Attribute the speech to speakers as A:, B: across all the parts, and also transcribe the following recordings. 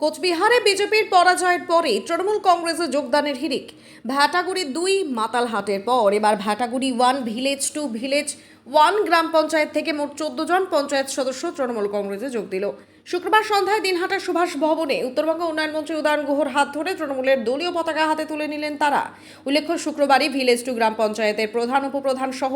A: কোচবিহারে বিজেপির পরাজয়ের পরে তৃণমূল কংগ্রেসে যোগদানের হিরিক ভ্যাটাগুড়ি দুই, মাতালহাটের পর। এবার Bhetaguri one, village two, village one গ্রাম পঞ্চায়েত থেকে মোট চোদ্দ জন পঞ্চায়েত সদস্য তৃণমূল কংগ্রেসে যোগ দিল। শুক্রবার সন্ধ্যায় দিনহাটা সুভাষ ভবনে উত্তরবঙ্গ উন্নয়ন মন্ত্রী উদয়ন গুহর হাত ধরে তৃণমূলের দলীয় পতাকা হাতে তুলে নিলেন তারা। উল্লেখ্য, শুক্রবারই ভিলেজ টু গ্রাম পঞ্চায়েতের প্রধান উপপ্রধান সহ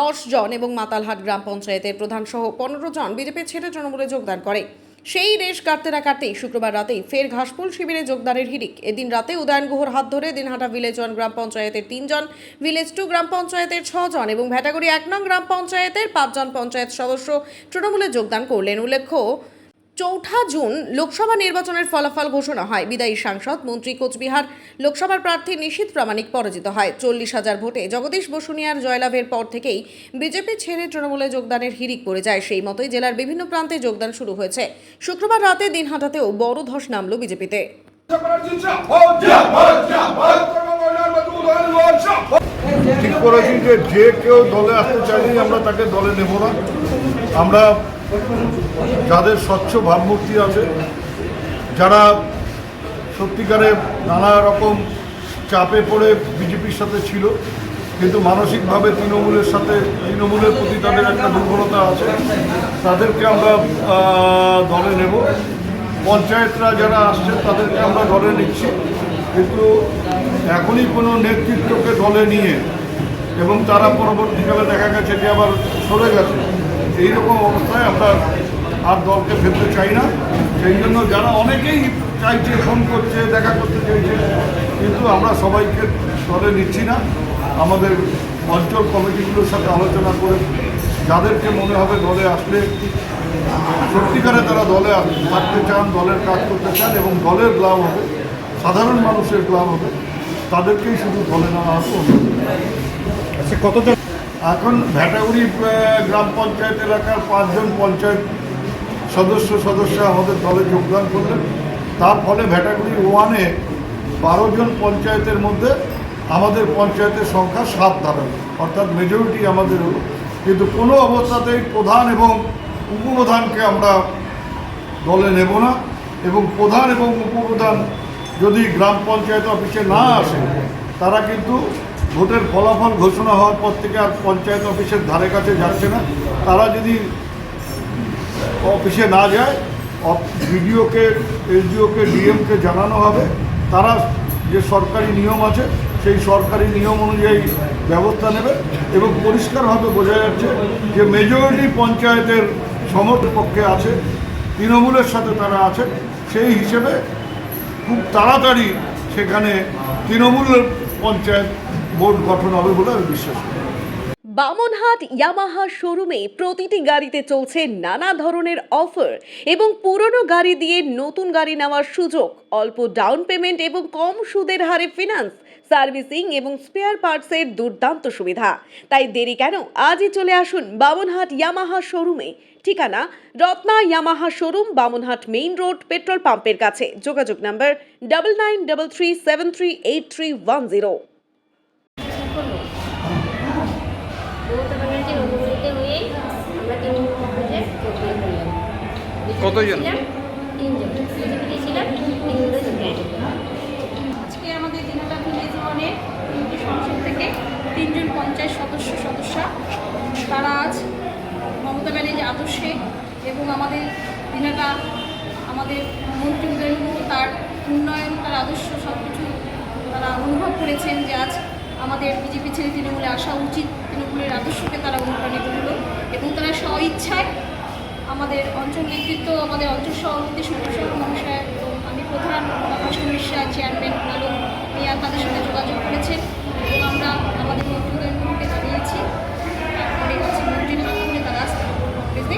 A: দশ জন এবং মাতালহাট গ্রাম পঞ্চায়েতের প্রধান সহ পনেরো জন বিজেপি ছেড়ে তৃণমূলে যোগদান করে। সেই রেশ কাটতে না কাটতেই শুক্রবার রাতেই ফের ঘাসপুল শিবিরে যোগদানের হিড়িক। এদিন রাতে উদয়ন গুহর হাত ধরে দিনহাটা ভিলেজ ওয়ান গ্রাম পঞ্চায়েতের তিনজন, ভিলেজ টু গ্রাম পঞ্চায়েতের ছজন এবং ভেটাগুড়ি এক নং গ্রাম পঞ্চায়েতের পাঁচজন পঞ্চায়েত সদস্য তৃণমূলে যোগদান করলেন। উল্লেখ্য চৌঠা জুন লোকসভা নির্বাচনের ফলাফল ঘোষণা হয়। বিদায়ী সাংসদ, মন্ত্রী কোচবিহার লোকসভার প্রার্থী নিশীত প্রামাণিক পরাজিত হয়। চল্লিশ হাজার ভোটে জগদীশ বসুনিয়ার জয়লাভের পর থেকেই বিজেপি ছেড়ে তৃণমূলে যোগদানের হিড়িক পড়ে যায়। সেই মতোই জেলার বিভিন্ন প্রান্তে যোগদান শুরু হয়েছে। শুক্রবার রাতে দিনহাটাতেও বড় ধস নামল বিজেপিতে।
B: ঠিক করেছি যে যে কেউ দলে আসতে চাইলেই আমরা তাকে দলে নেব না। আমরা যাদের স্বচ্ছ ভাবমূর্তি আছে, যারা সত্যিকারে নানা রকম চাপে পড়ে বিজেপির সাথে ছিল, কিন্তু মানসিকভাবে তৃণমূলের সাথে, তৃণমূলের প্রতি তাদের একটা দুর্বলতা আছে, তাদেরকে আমরা দলে নেব। পঞ্চায়েতরা যারা আসছে, তাদেরকে আমরা দলে নিচ্ছি। কিন্তু এখনই কোনো নেতৃত্বকে দলে নিয়ে এবং তারা পরবর্তীকালে দেখা গেছে যে আবার সরে গেছে। এইরকম অবস্থায় আমরা আর দলকে ফেলতে চাই না। সেই জন্য যারা অনেকেই চাইছে, ফোন করছে, দেখা করতে চাইছে, কিন্তু আমরা সবাইকে দলে নিচ্ছি না। আমাদের অঞ্চল কমিটিগুলোর সাথে আলোচনা করে যাদেরকে মনে হবে দলে আসলে, সত্যিকারে তারা দলে থাকতে চান, দলের কাজ করতে চান এবং দলের লাভ হবে, সাধারণ মানুষের লাভ হবে, তাদেরকেই শুধু দলে নেওয়া হবে না।
C: আচ্ছা কতজন?
B: এখন ভ্যাটাগুড়ি গ্রাম পঞ্চায়েত এলাকার পাঁচজন পঞ্চায়েত সদস্য সদস্য আমাদের দলে যোগদান করলেন। তার ফলে ভ্যাটাগুড়ি ওয়ানে বারো জন পঞ্চায়েতের মধ্যে আমাদের পঞ্চায়েতের সংখ্যা সাত দাঁড়াল। অর্থাৎ মেজরিটি আমাদের হলো। কিন্তু কোনো অবস্থাতেই প্রধান এবং উপপ্রধানকে আমরা দলে নেব না এবং প্রধান এবং উপপ্রধান যদি গ্রাম পঞ্চায়েত অফিসে না আসে, তারা কিন্তু ভোটের ফলাফল ঘোষণা হওয়ার পর থেকে আর পঞ্চায়েত অফিসের ধারে কাছে যাচ্ছে না। তারা যদি অফিসে না যায় বিডিওকে এসডিওকে ডিএমকে জানানো হবে। তারা যে সরকারি নিয়ম আছে, সেই সরকারি নিয়ম অনুযায়ী ব্যবস্থা নেবে এবং পরিষ্কারভাবে বোঝা যাচ্ছে যে মেজরিটি পঞ্চায়েতের সমর্থ পক্ষে আছে, তৃণমূলের সাথে তারা আছে। সেই হিসেবে খুব তাড়াতাড়ি সেখানে তৃণমূলের পঞ্চায়েত বোর্ড গঠন হবে বলে আমি বিশ্বাস করি।
A: বামনহাট ইয়ামাহা শোরুমে প্রতিটি গাড়িতে চলছে নানা ধরনের অফার এবং পুরনো গাড়ি দিয়ে নতুন গাড়ি নেওয়ার সুযোগ। অল্প ডাউন পেমেন্ট এবং কম সুদের হারে ফিনান্স, সার্ভিসিং এবং স্পেয়ার পার্টসের দুর্দান্ত সুবিধা। তাই দেরি কেন? আজই চলে আসুন বামনহাট ইয়ামাহা শোরুমে। ঠিকানা, Ratna Yamaha showroom, Bamanhat main road, petrol পাম্পের কাছে। যোগাযোগ number double nine double three seven three eight three one zero
D: আমরা
C: কতজন?
E: আজকে আমাদের দিনহাটা ভিলেজ ওয়ানের সংসদ থেকে তিনজন পঞ্চায়েত সদস্য সদস্যা তারা আজ মমতা ব্যানার্জি আদর্শে এবং আমাদের দিনহাটা আমাদের মন্ত্রী উদয়নগুহ তার উন্নয়ন, তার আদর্শ সব কিছু তারা অনুভব করেছেন যে আজ আমাদের বিজেপি ছেড়ে তৃণমূলে আসা উচিত। তৃণমূলের আদর্শকে তারা অনুপ্রাণিত হলো এবং তারা স্ব ইচ্ছায় আমাদের অঞ্চল নেতৃত্ব আমাদের অঞ্চল সভাপতি সুপ্রসাদ মহাশয় এবং আমি প্রধান মিশ্রা চেয়ারম্যান আলম মিয়া তাদের সাথে যোগাযোগ করেছেন। এবং আমরা আমাদের মন্ত্রীদেরকে জানিয়েছি তারপরে হচ্ছে মন্ত্রীর হাত ধরে তারা কংগ্রেসে